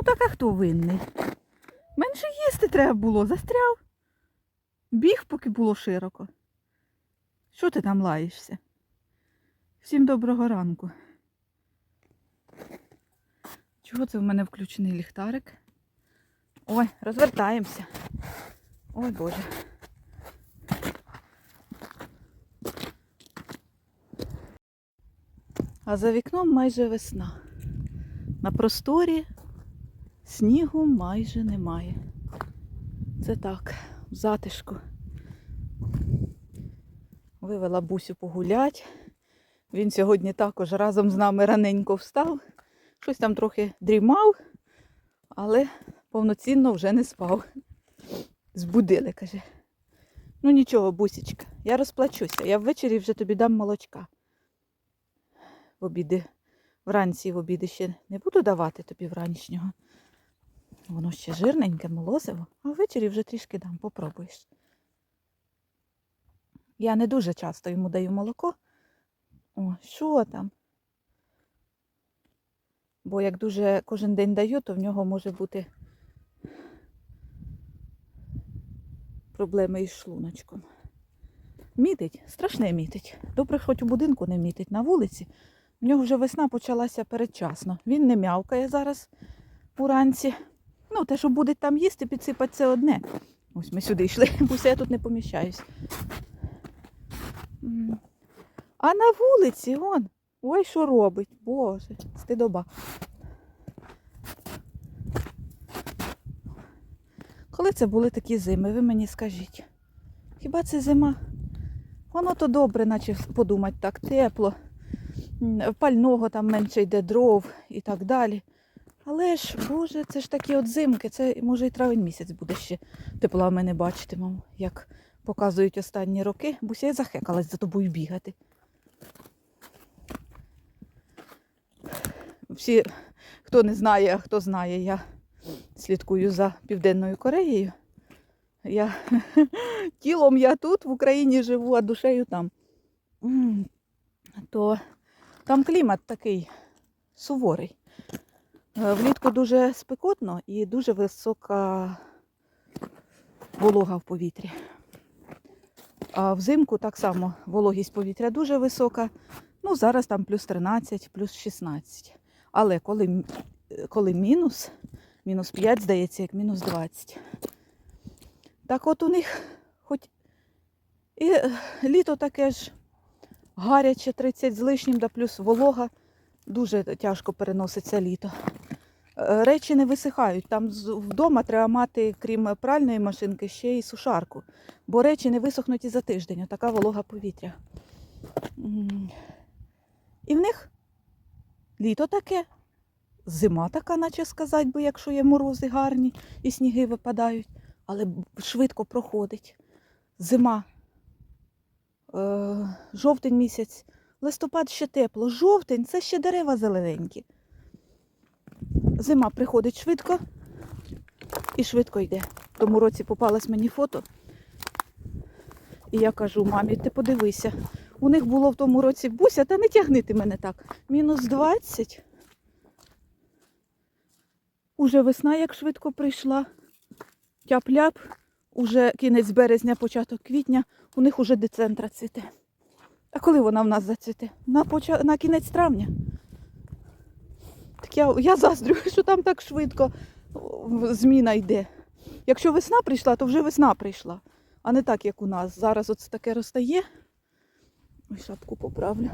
Ну так а хто винний? Менше їсти треба було, застряв. Біг, поки було широко. Що ти там лаєшся? Всім доброго ранку. Чого це в мене включений ліхтарик? Ой, розвертаємося. Ой Боже. А за вікном майже весна. На просторі снігу майже немає. Це так, в затишку. Вивела бусю погулять. Він сьогодні також разом з нами раненько встав. Щось там трохи дрімав, але повноцінно вже не спав. Збудили, каже. Ну нічого, бусічка, я розплачуся. Я ввечері вже тобі дам молочка. В обіди, вранці в обіди ще не буду давати тобі вранішнього. Воно ще жирненьке, молозиво, а ввечері вже трішки дам, попробуєш. Я не дуже часто йому даю молоко. О, що там? Бо як дуже кожен день даю, то в нього може бути проблеми із шлуночком. Мітить, страшне мітить. Добре, хоч у будинку не мітить. На вулиці. В нього вже весна почалася передчасно. Він не м'явкає зараз уранці. Ну, те, що буде там їсти, підсипать це одне. Ось ми сюди йшли, бо я тут не поміщаюсь. А на вулиці он. Ой, що робить? Боже, стидоба. Коли це були такі зими, ви мені скажіть. Хіба це зима? Воно то добре, наче подумати так, тепло, пального там менше йде дров і так далі. Але ж, Боже, це ж такі от зимки, це може і травень місяць буде ще тепла ми не бачитимемо, як показують останні роки. Буся я захекалась за тобою бігати. Всі, хто не знає, а хто знає, я слідкую за Південною Кореєю. Я тілом я тут, в Україні живу, а душею там. То там клімат такий суворий. Е, Влітку дуже спекотно і дуже висока волога в повітрі. А взимку так само вологість повітря дуже висока. Ну, зараз там плюс 13, плюс 16. Але коли, е, коли мінус, мінус 5, здається, як мінус 20. Так от у них хоч і е, літо таке ж гаряче, 30 з лишнім, да плюс волога. Дуже тяжко переноситься літо. Е, Речі не висихають. Там вдома треба мати, крім пральної машинки, ще й сушарку. Бо речі не висохнуть і за тиждень. Така волога повітря. І в них літо таке, зима така, наче сказати, бо якщо є морози гарні і сніги випадають, але швидко проходить. Зима, е, жовтень місяць, листопад ще тепло. Жовтень це ще дерева зелененькі. Зима приходить швидко і швидко йде. Тому році попалось мені фото. І я кажу, мамі, ти подивися. У них було в тому році буся, та не тягни ти мене так. Мінус 20. Уже весна як швидко прийшла. Тяп-ляп, уже кінець березня, початок квітня, у них уже децентра цвіте. А коли вона в нас зацвіте? На, поча... на кінець травня. Так я, я заздрю, що там так швидко зміна йде. Якщо весна прийшла, то вже весна прийшла. А не так, як у нас. Зараз оце таке розтає. Ой, шапку поправлю.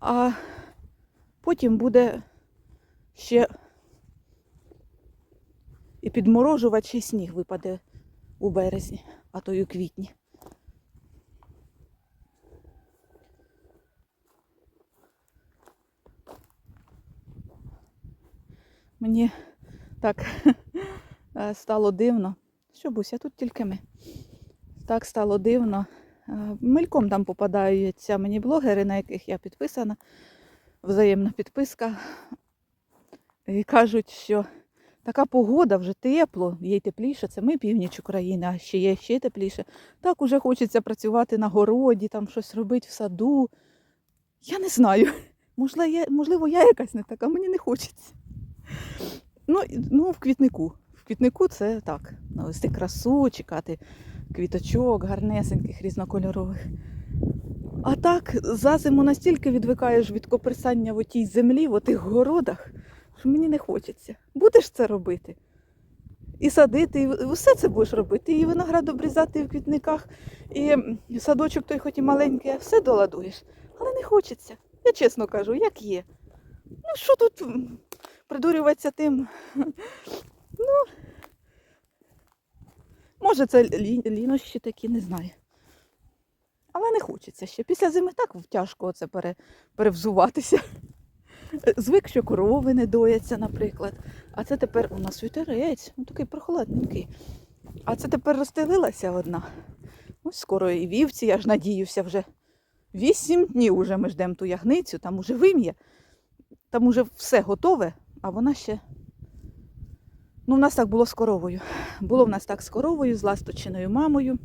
А потім буде ще і підморожувач, і сніг випаде у березні, а то й у квітні. Мені так е, стало дивно. Що Буся, тут тільки ми. Так стало дивно. Е, Мельком там попадаються мені блогери, на яких я підписана, взаємна підписка. І кажуть, що така погода вже тепло, є тепліше, це ми північ України, а ще є ще тепліше. Так уже хочеться працювати на городі, там щось робити в саду. Я не знаю. Можливо, я, можливо, я якась не така, мені не хочеться. Ну, ну, в квітнику. В квітнику це так. Навести красу, чекати квіточок, гарнесеньких, різнокольорових. А так, за зиму настільки відвикаєш від коперсання в отій землі, в отих городах, що мені не хочеться. Будеш це робити. І садити, і все це будеш робити. І виноград обрізати в квітниках, і садочок той хоч і маленький, все доладуєш. Але не хочеться. Я чесно кажу, як є. Ну, що тут придурюватися тим? Ну, може, це лі, лінощі такі, не знаю. Але не хочеться ще. Після зими так тяжко оце пере, перевзуватися. Звик, що корови не дояться, наприклад. А це тепер у нас вітерець, ну такий прохладненький. А це тепер розстелилася одна. Ось скоро і вівці, я ж надіюся, вже вісім днів уже ми ждемо ту ягницю, там уже вим'є, там уже все готове, а вона ще. Ну, в нас так було з коровою. Було в нас так з коровою, з ласточиною мамою.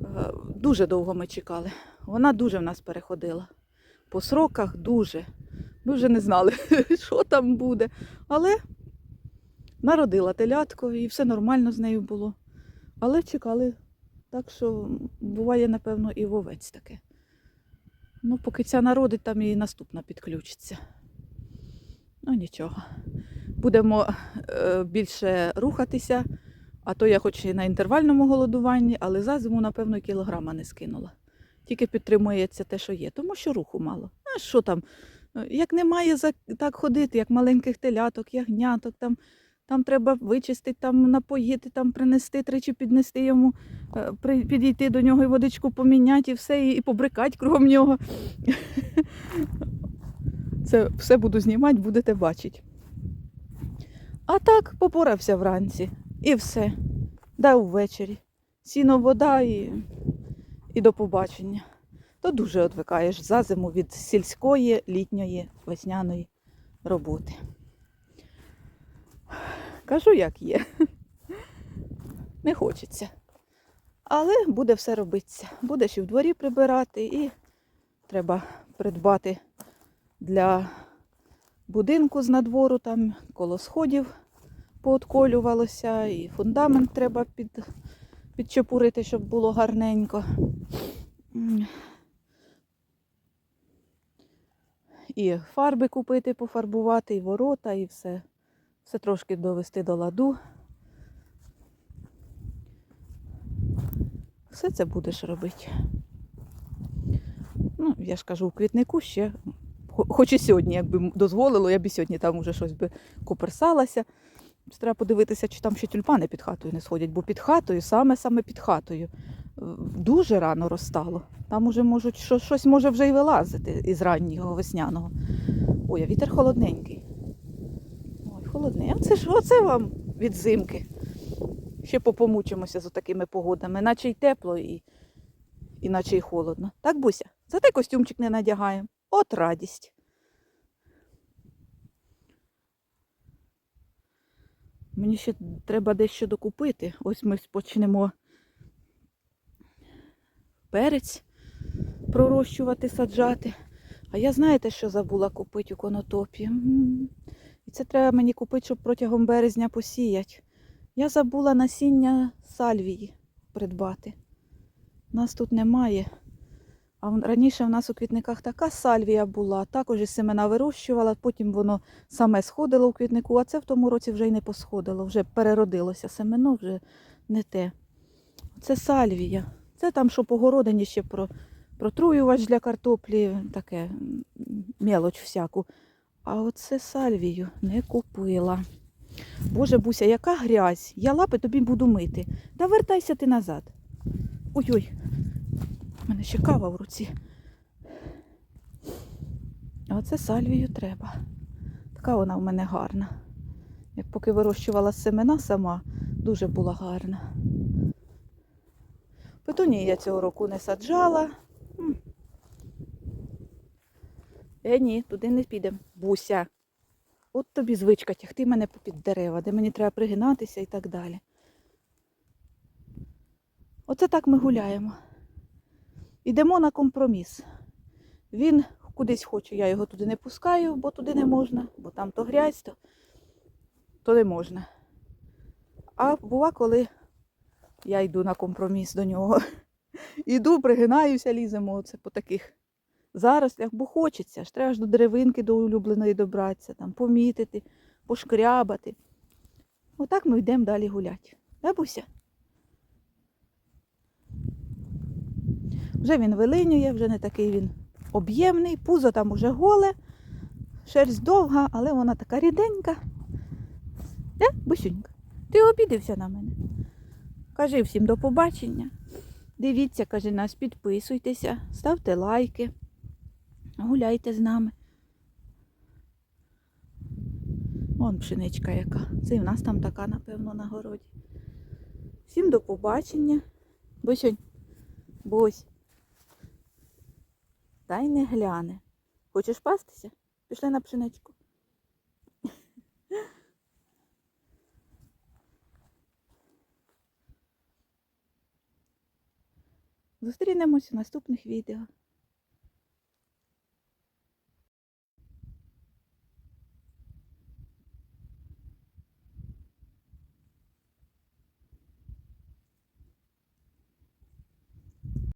Е, Дуже довго ми чекали. Вона дуже в нас переходила. По сроках дуже. Ми вже не знали, що там буде. Але народила телятко і все нормально з нею було. Але чекали. Так що буває, напевно, і вовець таке. Ну, поки ця народить, там і наступна підключиться. Ну, нічого. Будемо е, більше рухатися, а то я хоч і на інтервальному голодуванні, але за зиму, напевно, кілограма не скинула. Тільки підтримується те, що є, тому що руху мало. А що там? Е, Як немає так ходити, як маленьких теляток, ягняток, там, там треба вичистити, там напоїти, там принести, тричі піднести йому, е, підійти до нього і водичку поміняти, і все, і побрикати кругом нього. Це все буду знімати, будете бачити. А так попорався вранці. І все. Да ввечері. Сіно, вода і, і до побачення. То дуже одвикаєш за зиму від сільської, літньої, весняної роботи. Кажу, як є. Не хочеться. Але буде все робитися. Буде ще в дворі прибирати і треба придбати для будинку з надвору, там коло сходів поотколювалося, і фундамент треба під, підчепурити, щоб було гарненько. І фарби купити, пофарбувати, і ворота, і все. Все трошки довести до ладу. Все це будеш робити. Ну, я ж кажу, у квітнику ще Хоч і сьогодні, якби дозволило, я б і сьогодні там уже щось би коперсалася. Треба подивитися, чи там ще тюльпани під хатою не сходять, бо під хатою, саме-саме під хатою, дуже рано розстало. Там уже можуть, що, щось може вже й вилазити із раннього весняного. Ой, а вітер холодненький. Ой, холодний. Це ж оце вам від зимки. Ще попомучимося з такими погодами, наче й тепло, і, і наче й холодно. Так, Буся? Зате костюмчик не надягаємо. От радість. Мені ще треба дещо докупити. Ось ми почнемо перець пророщувати, саджати. А я знаєте, що забула купити у конотопі? І це треба мені купити, щоб протягом березня посіяти. Я забула насіння сальвії придбати. Нас тут немає. А раніше в нас у квітниках така сальвія була, також і семена вирощувала, потім воно саме сходило у квітнику, а це в тому році вже й не посходило, вже переродилося семено, вже не те. Це сальвія. Це там, що по городині ще про, протруювач для картоплі, таке мелоч всяку. А оце сальвію не купила. Боже Буся, яка грязь. Я лапи тобі буду мити. Та вертайся ти назад. Ой-ой. Мене ще кава в руці. Оце сальвію треба. Така вона в мене гарна. Як поки вирощувала семена сама, дуже була гарна. Петунії я цього року не саджала. Е, ні, туди не підемо. Буся. От тобі звичка тягти мене попід дерева, де мені треба пригинатися і так далі. Оце так ми гуляємо. Ідемо на компроміс. Він кудись хоче, я його туди не пускаю, бо туди не можна, бо там то грязь, то то не можна. А бува, коли я йду на компроміс до нього. Іду, пригинаюся, ліземо оце по таких зарослях, бо хочеться. ж Треба ж до деревинки до улюбленої добратися, там, помітити, пошкрябати. Отак ми йдемо далі гуляти. Да, Буся? Вже він вилинює, вже не такий він об'ємний, пузо там уже голе, шерсть довга, але вона така ріденька. Де, Бусюнька? Ти обідився на мене. Кажи всім до побачення. Дивіться, каже нас, підписуйтеся, ставте лайки, гуляйте з нами. Вон пшеничка яка. Це і в нас там така, напевно, на городі. Всім до побачення. Бусюнь, Бусь. Дай не гляне. Хочеш пастися? Пішли на пшеничку. Зустрінемось у наступних відео.